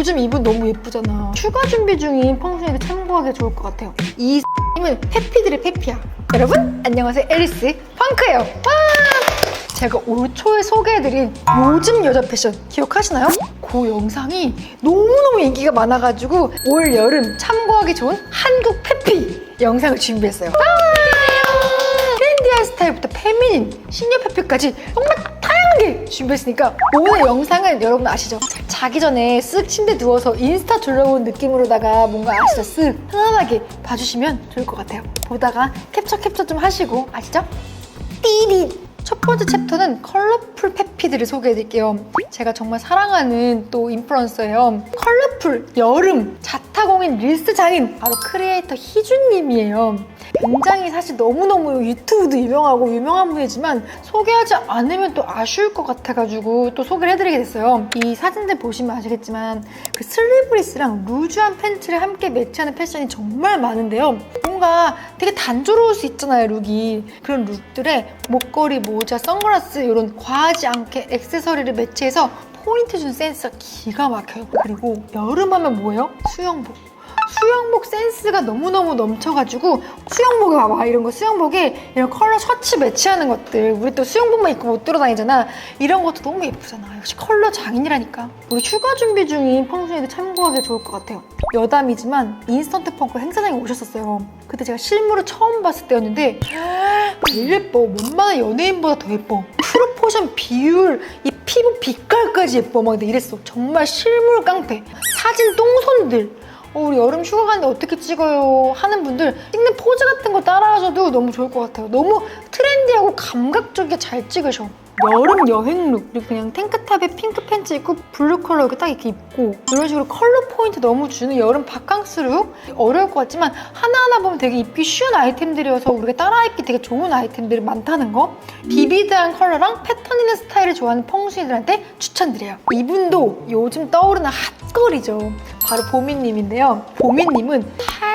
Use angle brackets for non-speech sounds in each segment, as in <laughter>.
요즘 이분 너무 예쁘잖아. 휴가 준비 중인 펑션에도 참고하기 좋을 것 같아요. 이 X님은 해피들의 해피야. 여러분, 안녕하세요. 에리스 펑크예요. 와! 제가 올 초에 소개해드린 요즘 여자 패션 기억하시나요? 그 영상이 너무너무 인기가 많아가지고 올 여름 참고하기 좋은 한국 페피 영상을 준비했어요. 아! 트렌디한 스타일부터 페미닌, 시니어 페피까지 정말 준비했으니까 오늘 영상은 여러분 아시죠? 자기 전에 쓱 침대 누워서 인스타 둘러본 느낌으로다가 뭔가 아시죠? 쓱 편안하게 봐주시면 좋을 것 같아요. 보다가 캡처 캡처 좀 하시고 아시죠? 띠리 첫 번째 챕터는 컬러풀 페피들을 소개해드릴게요. 제가 정말 사랑하는 또 인플루언서예요. 컬러풀 여름 자타공인 릴스 장인 바로 크리에이터 희준님이에요. 굉장히 사실 너무너무 유튜브도 유명하고 유명한 분이지만 소개하지 않으면 또 아쉬울 것 같아가지고 또 소개를 해드리게 됐어요. 이 사진들 보시면 아시겠지만 그 슬리브리스랑 루즈한 팬츠를 함께 매치하는 패션이 정말 많은데요. 뭔가 되게 단조로울 수 있잖아요, 룩이. 그런 룩들에 목걸이, 모자, 선글라스 이런 과하지 않게 액세서리를 매치해서 포인트 준 센스가 기가 막혀요. 그리고 여름하면 뭐예요? 수영복. 수영복 센스가 너무너무 넘쳐가지고 수영복에 봐봐 이런 거 수영복에 이런 컬러 셔츠 매치하는 것들 우리 또 수영복만 입고 못 돌아다니잖아. 이런 것도 너무 예쁘잖아. 역시 컬러 장인이라니까. 우리 휴가 준비 중인 펑션에도 참고하기 좋을 것 같아요. 여담이지만 인스턴트 펑크 행사장에 오셨었어요. 그때 제가 실물을 처음 봤을 때였는데 제일 예뻐. 웬만한 연예인보다 더 예뻐. 프로포션 비율 이 피부 빛깔까지 예뻐. 막 이랬어. 정말 실물 깡패. 사진 똥손들 어, 우리 여름 휴가 가는데 어떻게 찍어요? 하는 분들 찍는 포즈 같은 거 따라하셔도 너무 좋을 것 같아요. 너무 트렌디하고 감각적이게 잘 찍으셔 여름 여행룩 이렇게 그냥 탱크탑에 핑크 팬츠 입고 블루 컬러 이렇게 딱 이렇게 입고 이런 식으로 컬러 포인트 너무 주는 여름 바캉스 룩? 어려울 것 같지만 하나하나 보면 되게 입기 쉬운 아이템들이어서 우리가 따라 입기 되게 좋은 아이템들이 많다는 거? 비비드한 컬러랑 패턴 있는 스타일을 좋아하는 펑수이들한테 추천드려요. 이분도 요즘 떠오르는 핫걸이죠. 바로 보미님인데요. 보미님은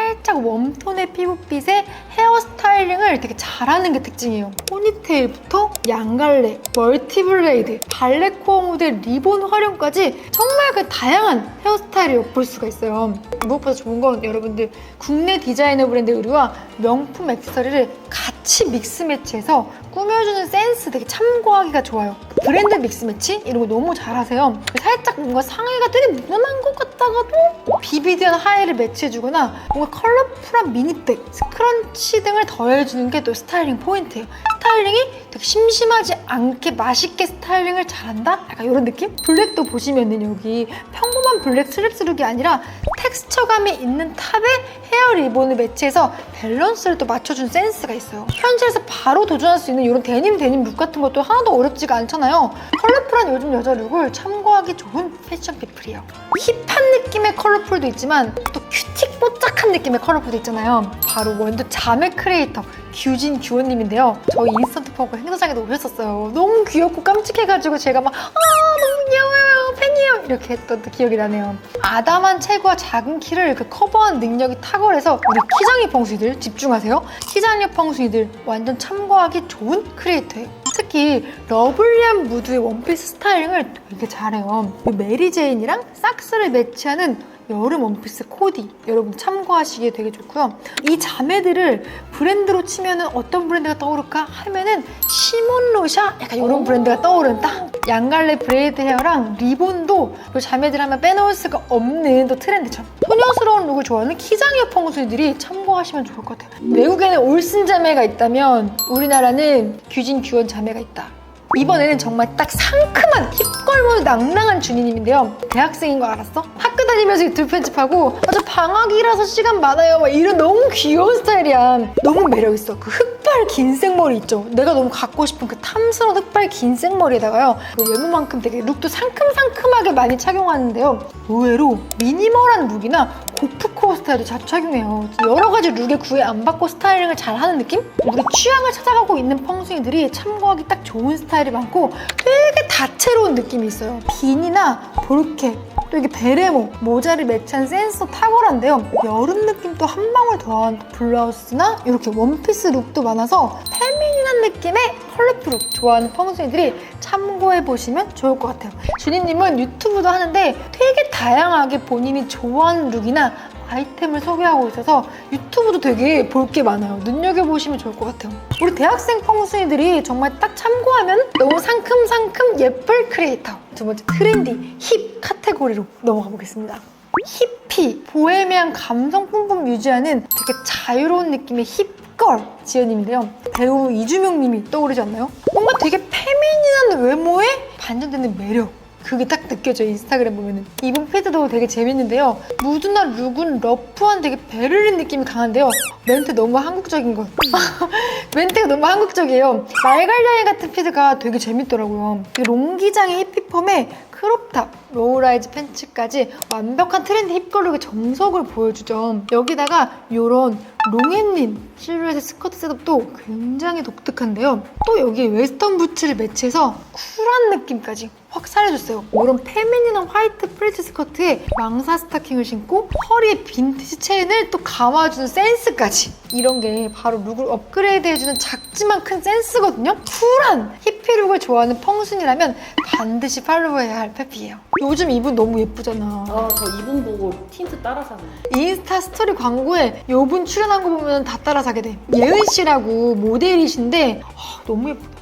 살짝 웜톤의 피부빛에 헤어 스타일링을 되게 잘하는 게 특징이에요 포니테일부터 양갈래, 멀티블레이드, 발레코어 모델 리본 활용까지 정말 그 다양한 헤어스타일을 엿볼 수가 있어요. 무엇보다 좋은 건 여러분들 국내 디자이너 브랜드 의류와 명품 액세서리를 같이 믹스 매치해서 꾸며주는 센스 되게 참고하기가 좋아요. 브랜드 믹스 매치 이런 거 너무 잘하세요. 살짝 뭔가 상의가 되게 무난한 것 같다가도 비비드한 하의를 매치해주거나 뭔가 컬러풀한 미니백, 스크런치 등을 더해주는 게 또 스타일링 포인트예요. 스타일링이 되게 심심하지 않게 맛있게 스타일링을 잘한다? 약간 이런 느낌? 블랙도 보시면은 여기 평범한 블랙 슬립스 룩이 아니라 텍스처감이 있는 탑에 헤어 리본을 매치해서 밸런스를 또 맞춰준 센스가 있어요. 현실에서 바로 도전할 수 있는 이런 데님 데님 룩 같은 것도 하나도 어렵지가 않잖아요. 컬러풀한 요즘 여자 룩을 참고하기 좋은 패션 피플이에요. 힙한 느낌의 컬러풀도 있지만 또 큐틱 뽀짝한 느낌의 컬러풀도 있잖아요. 바로 원두 자매 크리에이터 규진 규원님인데요. 저희 인스턴트 포크 행사장에도 오셨었어요. 너무 귀엽고 깜찍해가지고 제가 막 아 너무 귀여워요 팬이에요 이렇게 했던 또 기억이 나네요. 아담한 체구와 작은 키를 그 커버한 능력이 탁월해서 우리 키장이 펑수이들 집중하세요. 키장녀 펑수이들 완전 참고하기 좋은 크리에이터예요. 특히 러블리한 무드의 원피스 스타일링을 되게 잘해요. 이 메리 제인이랑 삭스를 매치하는 여름 원피스 코디 여러분 참고하시기에 되게 좋고요. 이 자매들을 브랜드로 치면은 어떤 브랜드가 떠오를까 하면은 시몬로샤 약간 이런 브랜드가 떠오른다. 양갈래 브레이드 헤어랑 리본도 이 자매들 하면 빼놓을 수가 없는 또 트렌드죠. 소녀스러운 룩을 좋아하는 키장이어 펑수들이 참고하시면 좋을 것 같아요. 외국에는 올슨 자매가 있다면 우리나라는 규진 규원 자매가 있다. 이번에는 정말 딱 상큼한 힙걸몬 낭낭한 준이님인데요. 대학생인 거 알았어? 학교 다니면서 유튜브 편집하고 아주 방학이라서 시간 많아요. 막 이런 너무 귀여운 스타일이야. 너무 매력있어. 그 흑발 긴 생머리 있죠? 내가 너무 갖고 싶은 그 탐스러운 흑발 긴 생머리에다가요. 그 외모만큼 되게 룩도 상큼상큼하게 많이 착용하는데요. 의외로 미니멀한 룩이나 고프코어 스타일도 자주 착용해요. 여러 가지 룩에 구애 안 받고 스타일링을 잘 하는 느낌? 우리 취향을 찾아가고 있는 펑숭이들이 참고하기 딱 좋은 스타일이 많고 되게 다채로운 느낌이 있어요. 빈이나 볼케, 또 이게 베레모, 모자를 매치한 센서 탁월한데요. 여름 느낌 또한 방울 더한 블라우스나 이렇게 원피스 룩도 많아서 페미닌한 느낌의 컬러풀 룩 좋아하는 펑숭이들이 참고해보시면 좋을 것 같아요. 주니님은 유튜브도 하는데 되게 다양하게 본인이 좋아하는 룩이나 아이템을 소개하고 있어서 유튜브도 되게 볼 게 많아요. 눈여겨보시면 좋을 것 같아요. 우리 대학생 펑순이들이 정말 딱 참고하면 너무 상큼상큼 예쁠 크리에이터. 두 번째 트렌디, 힙 카테고리로 넘어가 보겠습니다. 히피, 보헤미안 감성 뿜뿜 유지하는 되게 자유로운 느낌의 힙걸 지연님인데요. 배우 이주명 님이 떠오르지 않나요? 뭔가 되게 페미닌한 외모에 반전되는 매력. 그게 딱 느껴져요 인스타그램 보면은. 이분 피드도 되게 재밌는데요. 무드나 룩은 러프한 되게 베를린 느낌이 강한데요. 멘트 너무 한국적인 것 <laughs> 멘트가 너무 한국적이에요. 말갈량이 같은 피드가 되게 재밌더라고요. 그 롱기장의 힙힙펌에 크롭탑, 로우라이즈 팬츠까지 완벽한 트렌드 힙걸룩의 정석을 보여주죠. 여기다가 요런 롱앤린 실루엣의 스커트 셋업도 굉장히 독특한데요. 또 여기에 웨스턴 부츠를 매치해서 쿨한 느낌까지 확 살려줬어요. 이런 페미닌한 화이트 프리즈 스커트에 망사 스타킹을 신고 허리에 빈티지 체인을 또 감아주는 센스까지 이런 게 바로 룩을 업그레이드해주는 작지만 큰 센스거든요. 쿨한 히피 룩을 좋아하는 펑순이라면 반드시 팔로우해야 할 페피예요. 요즘 이분 너무 예쁘잖아. 아, 저 이분 보고 틴트 따라 샀네. 인스타 스토리 광고에 요분 출연한 거 보면 다 따라 사게 돼. 예은 씨라고 모델이신데 아, 너무 예쁘다.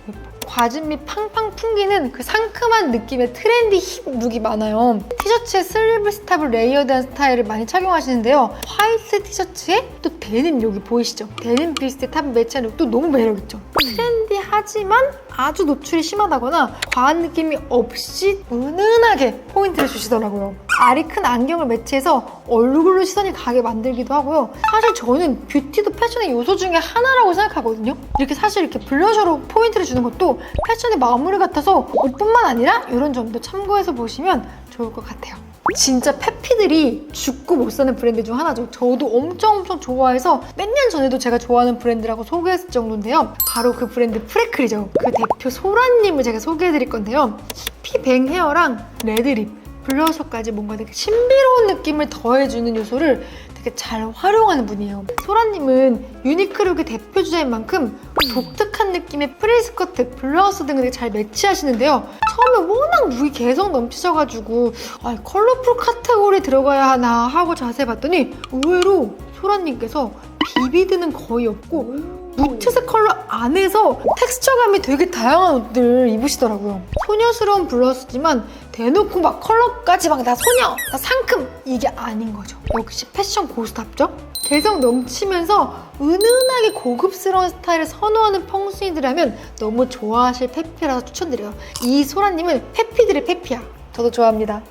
너무 예뻐. 과즙 및 팡팡 풍기는 그 상큼한 느낌의 트렌디 힙 룩이 많아요. 티셔츠에 슬리브 스탑을 레이어드한 스타일을 많이 착용하시는데요. 화이트 티셔츠에 또 데님 여기 보이시죠? 데님 비스트 탑 매치한 룩도 너무 매력있죠? 트렌디하지만 아주 노출이 심하다거나 과한 느낌이 없이 은은하게 포인트를 주시더라고요. 알이 큰 안경을 매치해서 얼굴로 시선이 가게 만들기도 하고요. 사실 저는 뷰티도 패션의 요소 중에 하나라고 생각하거든요. 이렇게 사실 이렇게 블러셔로 포인트를 주는 것도 패션의 마무리 같아서 옷뿐만 아니라 이런 점도 참고해서 보시면 좋을 것 같아요. 진짜 페피들이 죽고 못 사는 브랜드 중 하나죠. 저도 엄청 엄청 좋아해서 몇 년 전에도 제가 좋아하는 브랜드라고 소개했을 정도인데요. 바로 그 브랜드 프레클이죠. 그 대표 소라님을 제가 소개해드릴 건데요. 히피뱅 헤어랑 레드립, 블러셔까지 뭔가 되게 신비로운 느낌을 더해주는 요소를 되게 잘 활용하는 분이에요. 소라님은 유니크룩의 대표 주자인 만큼 독특한 느낌의 프리스커트, 블라우스 등을 되게 잘 매치하시는데요. 처음에 워낙 룩이 개성 넘치셔가지고 아, 컬러풀 카테고리 들어가야 하나 하고 자세히 봤더니 의외로 소라님께서 비비드는 거의 없고 무채색 컬러 안에서 텍스처감이 되게 다양한 옷들 입으시더라고요. 소녀스러운 블러스지만 대놓고 막 컬러까지 막 나 소녀, 나 상큼 이게 아닌 거죠. 역시 패션 고스탑죠? 개성 넘치면서 은은하게 고급스러운 스타일을 선호하는 펑순이들이라면 너무 좋아하실 페피라서 추천드려요. 이 소라님은 페피들의 페피야. 저도 좋아합니다.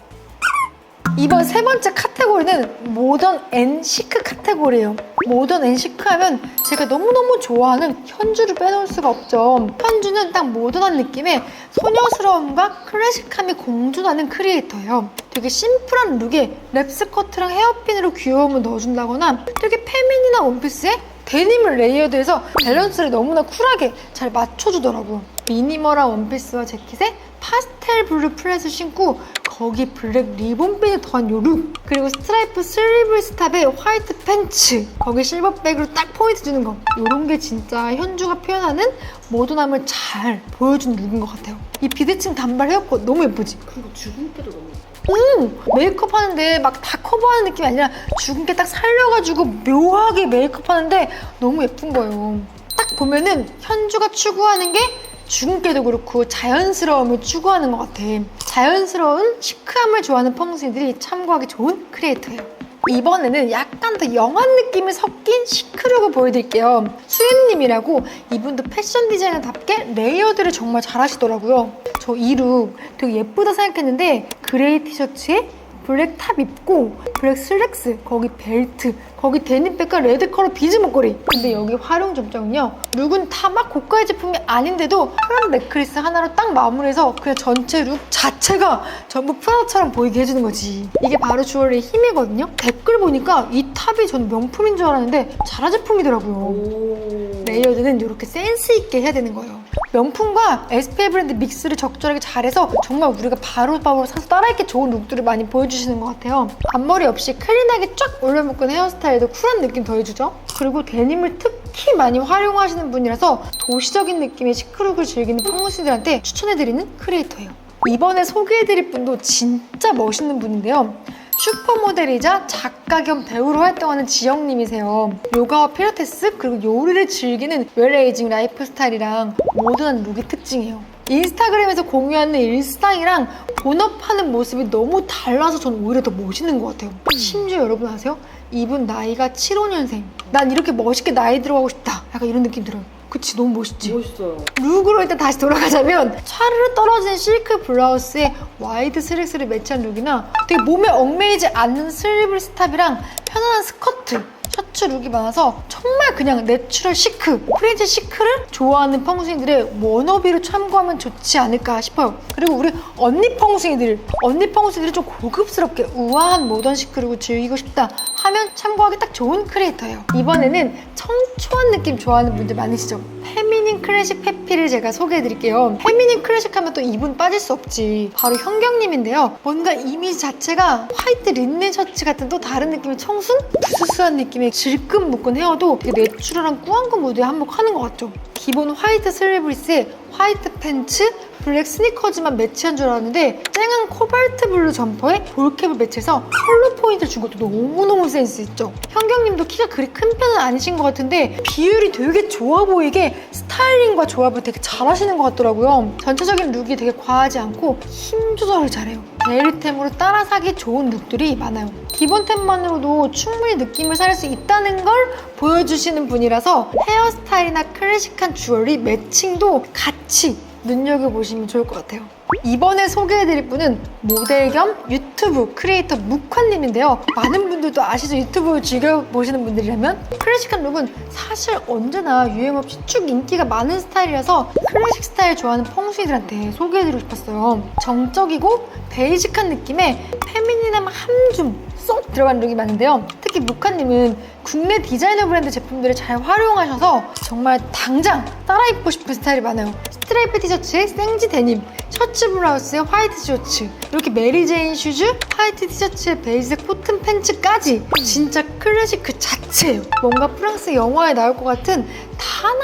이번 세 번째 카테고리는 모던 앤 시크 카테고리예요. 모던 앤 시크 하면 제가 너무너무 좋아하는 현주를 빼놓을 수가 없죠. 현주는 딱 모던한 느낌의 소녀스러움과 클래식함이 공존하는 크리에이터예요. 되게 심플한 룩에 랩스커트랑 헤어핀으로 귀여움을 넣어준다거나 되게 페미닌한 원피스에 데님을 레이어드해서 밸런스를 너무나 쿨하게 잘 맞춰주더라고요. 미니멀한 원피스와 재킷에 파스텔 블루 플랫을 신고 거기 블랙 리본핀을 더한 요 룩. 그리고 스트라이프 슬리브 스탑에 화이트 팬츠. 거기 실버백으로 딱 포인트 주는 거. 요런 게 진짜 현주가 표현하는 모던함을 잘 보여주는 룩인 것 같아요. 이 비대칭 단발 헤어컷 너무 예쁘지? 그리고 주근깨도 너무. 음, 메이크업 하는데 막 다 커버하는 느낌이 아니라 죽은 게딱 살려가지고 묘하게 메이크업 하는데 너무 예쁜 거예요. 딱 보면은 현주가 추구하는 게 주근깨도 그렇고 자연스러움을 추구하는 것 같아. 자연스러운 시크함을 좋아하는 펑순이들이 참고하기 좋은 크리에이터예요. 이번에는 약간 더 영한 느낌이 섞인 시크룩을 보여드릴게요. 수윤님이라고 이분도 패션 디자이너답게 레이어드를 정말 잘하시더라고요. 저 이 룩 되게 예쁘다 생각했는데 그레이 티셔츠에 블랙 탑 입고 블랙 슬랙스 거기 벨트 거기 데님백과 레드 컬러 비즈 목걸이. 근데 여기 활용 점정은요 룩은 다 막 고가의 제품이 아닌데도 프라 넥클리스 하나로 딱 마무리해서 그냥 전체 룩 자체가 전부 프라다처럼 보이게 해주는 거지. 이게 바로 주얼리의 힘이거든요? 댓글 보니까 이 탑이 전 명품인 줄 알았는데 자라 제품이더라고요. 오. 레이어드는 이렇게 센스 있게 해야 되는 거예요. 명품과 SPA 브랜드 믹스를 적절하게 잘해서 정말 우리가 바로바로 사서 따라입기 좋은 룩들을 많이 보여주시는 것 같아요. 앞머리 없이 클린하게 쫙 올려묶은 헤어스타일도 쿨한 느낌 더해주죠. 그리고 데님을 툭 특히 많이 활용하시는 분이라서 도시적인 느낌의 시크룩을 즐기는 펑무씨들한테 추천해드리는 크리에이터예요. 이번에 소개해드릴 분도 진짜 멋있는 분인데요. 슈퍼모델이자 작가 겸 배우로 활동하는 지영님이세요. 요가와 필라테스 그리고 요리를 즐기는 웰에이징 라이프 스타일이랑 모던한 룩이 특징이에요. 인스타그램에서 공유하는 일상이랑 본업하는 모습이 너무 달라서 저는 오히려 더 멋있는 것 같아요. 심지어 여러분 아세요? 이분 나이가 75년생. 난 이렇게 멋있게 나이 들어가고 싶다. 약간 이런 느낌 들어요. 그치 너무 멋있지? 멋있어요. 룩으로 일단 다시 돌아가자면 차르르 떨어진 실크 블라우스에 와이드 슬랙스를 매치한 룩이나 되게 몸에 얽매이지 않는 슬리브 스탑이랑 편안한 스커트 셔츠 룩이 많아서 정말 그냥 내추럴 시크 프렌치 시크를 좋아하는 펑숭이들의 워너비로 참고하면 좋지 않을까 싶어요 그리고 우리 언니 펑숭이들 언니 펑숭이들이 좀 고급스럽게 우아한 모던 시크룩을 즐기고 싶다 하면 참고하기 딱 좋은 크리에이터예요 이번에는 청초한 느낌 좋아하는 분들 많으시죠 페미닌 클래식 페피를 제가 소개해드릴게요. 페미닌 클래식 하면 또 이분 빠질 수 없지. 바로 현경님인데요. 뭔가 이미지 자체가 화이트 린넨 셔츠 같은 또 다른 느낌의 청순? 부스스한 느낌의 질끈 묶은 헤어도 되게 내추럴한 꾸안꾸 무드에 한몫하는 것 같죠. 기본 화이트 슬리브리스에 화이트 팬츠, 블랙 스니커즈만 매치한 줄 알았는데 쨍한 코발트 블루 점퍼에 볼캡을 매치해서 컬러 포인트를 준 것도 너무너무 센스 있죠. 현경님도 키가 그리 큰 편은 아니신 것 같은데 비율이 되게 좋아 보이게 스타일링과 조합을 되게 잘하시는 것 같더라고요. 전체적인 룩이 되게 과하지 않고 힘 조절을 잘해요. 데일리템으로 따라 사기 좋은 룩들이 많아요. 기본템만으로도 충분히 느낌을 살 수 있다는 걸 보여주시는 분이라서 헤어스타일이나 클래식한 주얼리 매칭도 같이 눈여겨보시면 좋을 것 같아요. 이번에 소개해드릴 분은 모델 겸 유튜브 크리에이터 묵환님인데요. 많은 분들도 아시죠? 유튜브 즐겨보시는 분들이라면 클래식한 룩은 사실 언제나 유행 없이 쭉 인기가 많은 스타일이라서 클래식 스타일 좋아하는 펑수이들한테 소개해드리고 싶었어요. 정적이고 베이직한 느낌의 페미닌함 함좀 쏙 들어간 룩이 많은데요. 특히 묵환님은 국내 디자이너 브랜드 제품들을 잘 활용하셔서 정말 당장 따라 입고 싶은 스타일이 많아요. 스트라이프 티셔츠에 생지 데님, 셔츠 블라우스에 화이트 셔츠, 이렇게 메리 제인 슈즈, 화이트 티셔츠에 베이지색 코튼 팬츠까지 진짜 클래식 그 자체예요. 뭔가 프랑스 영화에 나올 것 같은 단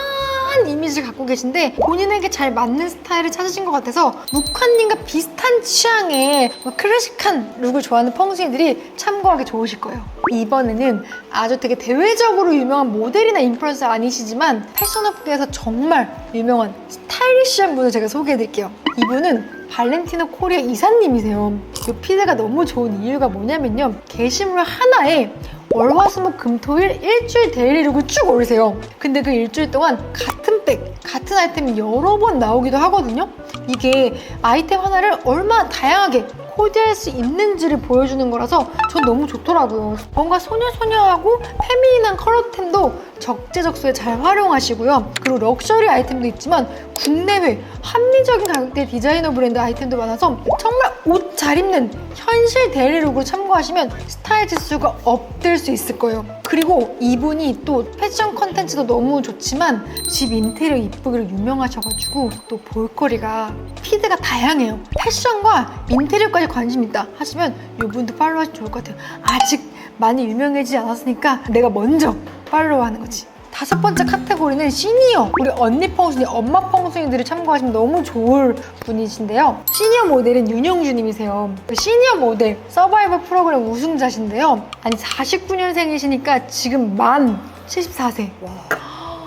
아한 이미지를 갖고 계신데 본인에게 잘 맞는 스타일을 찾으신 것 같아서 묵환님과 비슷한 취향의 뭐 클래식한 룩을 좋아하는 펑숭이들이 참고하기 좋으실 거예요. 이번에는 아주 되게 대외적으로 유명한 모델이나 인플루언서 아니시지만 패션업계에서 정말 유명한 스타일리시한 분을 제가 소개해드릴게요. 이분은 발렌티노 코리아 이사님이세요. 이 피드가 너무 좋은 이유가 뭐냐면요. 게시물 하나에 월화수목 금토일 일주일 데일리룩을 쭉 올리세요. 근데 그 일주일 동안 같은 백, 같은 아이템이 여러 번 나오기도 하거든요. 이게 아이템 하나를 얼마나 다양하게 코디할 수 있는지를 보여주는 거라서 전 너무 좋더라고요. 뭔가 소녀소녀하고 페미닌한 컬러템도 적재적소에 잘 활용하시고요. 그리고 럭셔리 아이템도 있지만 국내외 합리적인 가격대 디자이너 브랜드 아이템도 많아서 정말 옷 잘 입는 현실 데일리룩으로 참고하시면 스타일 지수가 업될 수 있을 거예요. 그리고 이분이 또 패션 컨텐츠도 너무 좋지만 집 인테리어 이쁘기로 유명하셔가지고 또 볼거리가 피드가 다양해요. 패션과 인테리어까지 관심 있다 하시면 이분도 팔로우 하시면 좋을 것 같아요. 아직 많이 유명해지지 않았으니까 내가 먼저 팔로우 하는 거지. 다섯 번째 카테고리는 시니어. 우리 언니 펑순이, 엄마 펑순이들을 참고하시면 너무 좋을 분이신데요. 시니어 모델은 윤영주님이세요. 그 시니어 모델 서바이벌 프로그램 우승자신데요. 아니 49년생이시니까 지금 만 74세. 와.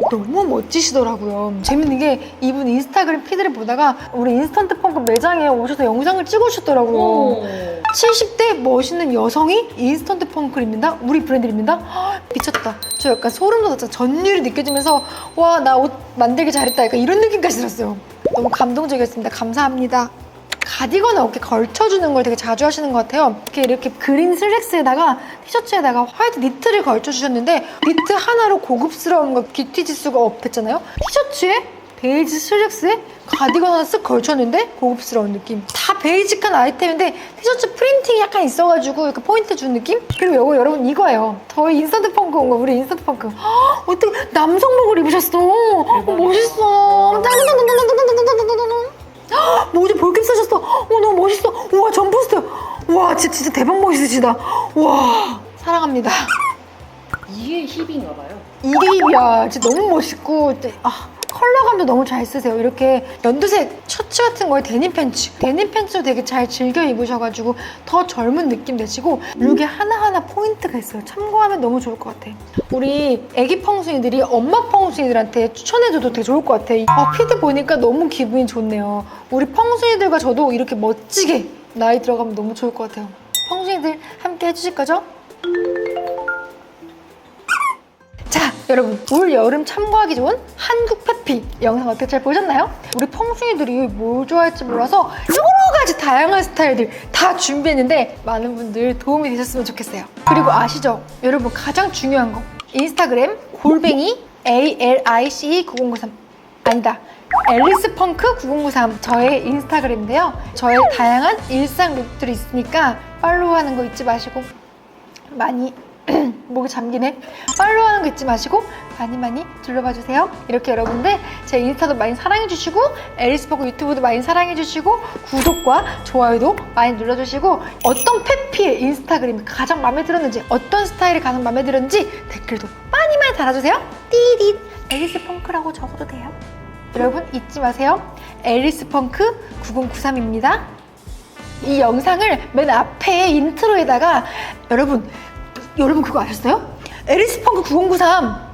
너무 멋지시더라고요. 재밌는 게 이분 인스타그램 피드를 보다가 우리 인스턴트 펑크 매장에 오셔서 영상을 찍으셨더라고요. 오. 70대 멋있는 여성이 인스턴트 펑크를 입는다? 우리 브랜드를 입는다? 헉, 미쳤다. 저 약간 소름 돋았죠. 전율이 느껴지면서 와 나 옷 만들기 잘했다. 약간 이런 느낌까지 들었어요. 너무 감동적이었습니다. 감사합니다. 가디건 어깨 걸쳐주는 걸 되게 자주 하시는 것 같아요. 이렇게 이렇게 그린 슬랙스에다가 티셔츠에다가 화이트 니트를 걸쳐주셨는데 니트 하나로 고급스러운 거 뷰티 지수가 업했잖아요. 티셔츠에 베이지 슬랙스에 가디건 하나 쓱 걸쳤는데 고급스러운 느낌. 다 베이직한 아이템인데 티셔츠 프린팅이 약간 있어가지고 이렇게 포인트 준 느낌? 그리고 이거 여러분 이거예요. 저희 인스턴트 펑크 온 거, 우리 인스턴트 펑크. 헉, 어떻게 남성복을 입으셨어? 어, 멋있어. 짠짠짠짠짠짠짠짠짠짠. 헉, 모자 볼캡 쓰셨어. 어, 너무 멋있어. 우와, 점프스트. 우와, 진짜, 진짜 대박 멋있으시다. 우와, 사랑합니다. 이게 힙인가 봐요. 이게 입이야. 진짜 너무 멋있고 네, 아, 컬러감도 너무 잘 쓰세요. 이렇게 연두색 셔츠 같은 거에 데님 팬츠. 데님 팬츠도 되게 잘 즐겨 입으셔가지고 더 젊은 느낌 내시고 룩에 하나하나 포인트가 있어요. 참고하면 너무 좋을 것 같아. 우리 애기 펑순이들이 엄마 펑순이들한테 추천해줘도 되게 좋을 것 같아. 아, 피드 보니까 너무 기분이 좋네요. 우리 펑순이들과 저도 이렇게 멋지게 나이 들어가면 너무 좋을 것 같아요. 펑순이들 함께 해주실 거죠? 자, 여러분 올 여름 참고하기 좋은 한국 페피 영상 어떻게 잘 보셨나요? 우리 펑숭이들이 뭘 좋아할지 몰라서 여러 가지 다양한 스타일들 다 준비했는데 많은 분들 도움이 되셨으면 좋겠어요. 그리고 아시죠? 여러분 가장 중요한 거 인스타그램 골뱅이 ALICE 9093 아니다. 앨리스 펑크 9093 저의 인스타그램인데요. 저의 다양한 일상 룩들이 있으니까 팔로우하는 거 잊지 마시고 많이 <clears throat> 목이 잠기네. 팔로우하는 거 잊지 마시고 많이 많이 둘러봐 주세요. 이렇게 여러분들 제 인스타도 많이 사랑해 주시고 에리스 버그 유튜브도 많이 사랑해 주시고 구독과 좋아요도 많이 눌러주시고 어떤 페피의 인스타그램이 가장 마음에 들었는지 어떤 스타일이 가장 마음에 들었는지 댓글도 많이 많이 달아주세요. 띠릿 에리스 펑크라고 적어도 돼요. 여러분 잊지 마세요. 에리스 펑크 9093입니다. 이 영상을 맨 앞에 인트로에다가 여러분 여러분 그거 아셨어요? 에리스 펑크 9093